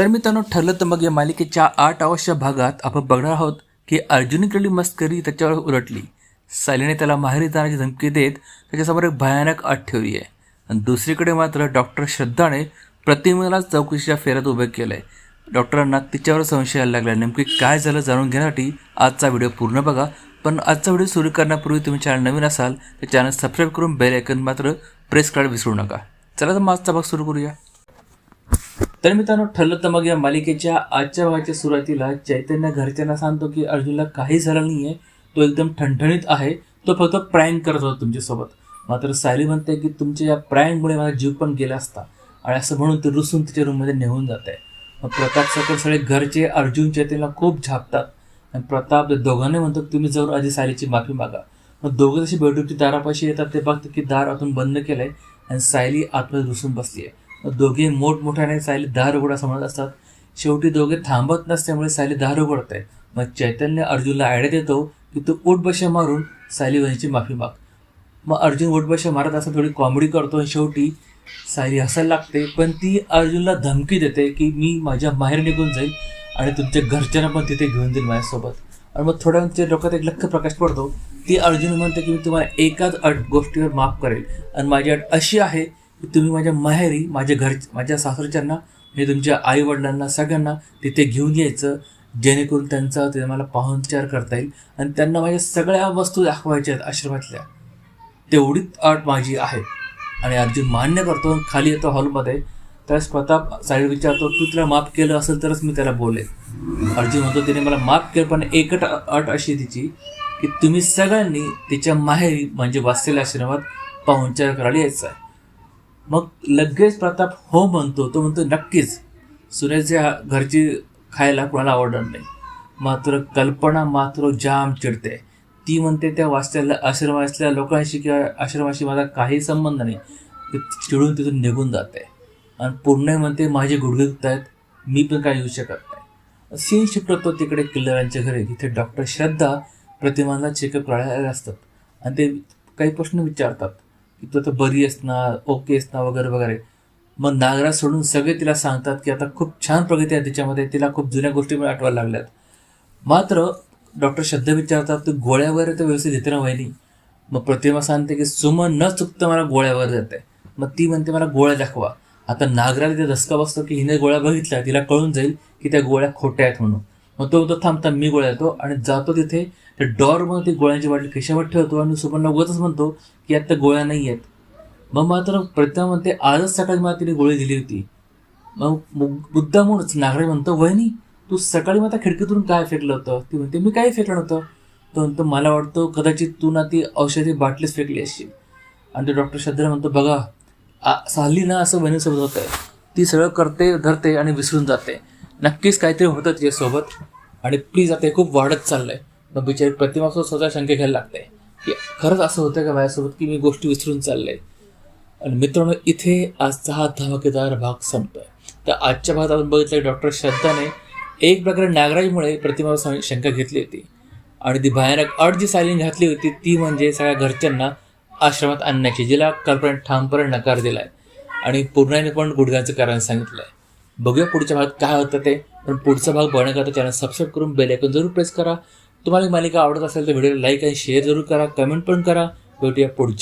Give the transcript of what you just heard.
तर मित्रांनो ठरलं तर मग या मालिकेच्या आठ अवश्य भागात आपण बघणार आहोत की अर्जुनी केलेली मस्करी त्याच्यावर उलटली. सायलीने त्याला माहेरी जाण्याची धमकी देत त्याच्यासमोर एक भयानक अट ठेवली आहे. आणि दुसरीकडे मात्र डॉक्टर श्रद्धाने प्रतिमेला चौकशीच्या फेऱ्यात उभे केलं आहे. डॉक्टरांना तिच्यावर संशय यायला लागला. नेमकी काय झालं जाणून घेण्यासाठी आजचा व्हिडिओ पूर्ण बघा. पण आजचा व्हिडिओ सुरू करण्यापूर्वी तुम्ही चॅनल नवीन असाल तर चॅनल सबस्क्राईब करून बेल आयकन मात्र प्रेस करायला विसरू नका. चला तर मग आजचा भाग सुरू करूया. तर मित्रांनो ठरलं तर मग या मालिकेच्या आजच्या भागाच्या सुरुवातीला चैतन्य घरच्यांना सांगतो की अर्जुनला काही झालं नाही आहे तो एकदम ठणठणीत आहे. तो फक्त प्रँक करत होता तुमच्यासोबत. मात्र सायली म्हणते की तुमच्या या प्रँकमुळे माझा जीव पण गेला असता. आणि असं म्हणून ते रुसून तिच्या रूममध्ये निघून जात आहे मग प्रताप सकल सगळे घरचे अर्जुन चैतन्यला खूप झापतात. आणि प्रताप त्या दोघांनी म्हणतो की तुम्ही जाऊन आधी सायलीची माफी मागा. मग दोघं जशी बेडरूमची दारापाशी येतात ते बघतात की दार आतून बंद केलंय. आणि सायली आतमध्ये रुसून बसली आहे दोघे मोठमोठ्याने सायली दहा उघडा समजत असतात. शेवटी दोघे थांबत नसल्यामुळे सायली दहा उघडत. आहे मग चैतन्य अर्जुनला आयडिया देतो की तू उठबशा मारून सायली वहिनीची माफी माग. मग अर्जुन उठबशा मारत असं थोडी कॉमेडी करतो आणि शेवटी सायली हसायला लागते पण ती अर्जुनला धमकी देते की मी माझ्या माहेर निघून जाईल आणि तुमच्या घरच्यांना पण तिथे घेऊन जाईल माझ्यासोबत. आणि मग थोड्या वेळाच्या डोक्यात एक लख्ख प्रकाश पडतो. ती अर्जुन म्हणते की मी तुम्हाला एकाच अट गोष्टीवर माफ करेल. आणि माझी अट अशी आहे तुम्ही माझ्या माहेरी माझ्या घर माझ्या सासरच्यांना हे तुमच्या आईवडिलांना सगळ्यांना तिथे घेऊन यायचं जेणेकरून त्यांचा ते मला पाहुणचार करता येईल आणि त्यांना माझ्या सगळ्या वस्तू दाखवायच्या आहेत आश्रमातल्या तेवढीच अट माझी आहे आणि अर्जुन मान्य करतो खाली येतो हॉलमध्ये. त्यावेळेस प्रताप साईड विचारतो तू तिला माफ केलं असेल तरच मी त्याला बोलेन. अर्जुन म्हणतो तिने मला माफ केलं पण एकट अट अशी तिची की तुम्ही सगळ्यांनी तिच्या माहेरी म्हणजे वाचलेल्या आश्रमात पाहुणचार करायला यायचं आहे. मग लगेच प्रताप हो म्हणतो. तो म्हणतो नक्कीच. सुनेच्या घरची खायला कोणाला आवडणार नाही. मात्र कल्पना मात्र जाम चिडते. ती म्हणते त्या वाचलेल्या आश्रमातल्या लोकांशी किंवा आश्रमाशी माझा काही संबंध नाही. चिडून तिथून निघून जाते. आणि पूर्ण म्हणते माझे गुडघे दुखत आहेत. मी पण काय येऊ शकत नाही. सीन शिफ्ट होतो तिकडे किल्लरांच्या घरी. तिथे डॉक्टर श्रद्धा प्रतिमांना चेकअप करायला असतात. आणि ते काही प्रश्न विचारतात. तिथं तर बरी आहेस ना ओके आहेस ना वगैरे वगैरे. मग नागराज सोडून सगळे तिला सांगतात की आता खूप छान प्रगती आहे तिच्यामध्ये तिला खूप जुन्या गोष्टी मला आठवायला लागल्यात. मात्र डॉक्टर शब्द विचारतात तू गोळ्या वगैरे तर व्यवस्थित देते ना वहिनी? मग प्रतिमा सांगते की सुमन न चुकता मला गोळ्या वगैरे देते. मग ती म्हणते मला गोळ्या दाखवा. आता नागराज तिथे धसका बसतो की हिने गोळ्या बघितल्या तिला कळून जाईल की त्या गोळ्या खोट्या आहेत म्हणून. मग तो थांबता मी गोळ्या येतो आणि जातो तिथे. त्या डॉरमध्ये ती गोळ्यांची बाटली खिशावर ठेवतो आणि सुपर्णा उगाच म्हणतो की आता गोळ्या नाही आहेत. मग मात्र प्रतिमा म्हणते आजच सकाळी मला तिने गोळी दिली होती. मग मुद्दामूनच नागरे म्हणतो वहिनी तू सकाळी मला खिडकीतून काय फेकलं होतं? ती म्हणते मी काही फेकलं नव्हतं. तो म्हणतो मला वाटतं कदाचित तू ना ती औषधी बाटलीच फेकली असशील. आणि तो डॉक्टर श्रद्धा म्हणतो बघा सहली ना असं वहिनीसोबत होतं आहे ती सगळं करते धरते आणि विसरून जाते. नक्कीच काहीतरी होतं तिच्यासोबत. आणि प्लीज आता हे खूप वाढत चाललंय. मग बिचारी प्रतिमासोबत स्वतः शंका घ्यायला लागते. की खरंच असं होतं का माझ्यासोबत की मी गोष्टी विसरून चाललंय आणि मित्रांनो इथे आजचा हा धमाकेदार भाग संपतोय. तर आजच्या भागात आपण बघितलं डॉक्टर श्रद्धाने एक प्रकारे नागराजमुळे प्रतिमावर शंका घेतली होती. आणि ती भयानक अट जी सायलीने घातली होती ती म्हणजे सगळ्या घरच्यांना आश्रमात आणण्याची जिला कल्पना ठामपणे नकार दिलाय. आणि पूर्णाने पण गुडघ्याचं कारण सांगितलंय. बघूया पुढच्या भागात काय होतं ते. पण पुढचा भाग बघण्याकरता चॅनल सबस्क्राईब करून बेल आयकॉन जरूर प्रेस करा. तुम्हाला मालिका आवडत असेल तर व्हिडिओला लाईक आणि शेअर जरूर करा. कमेंट पण करा. भेटूया पुढच्या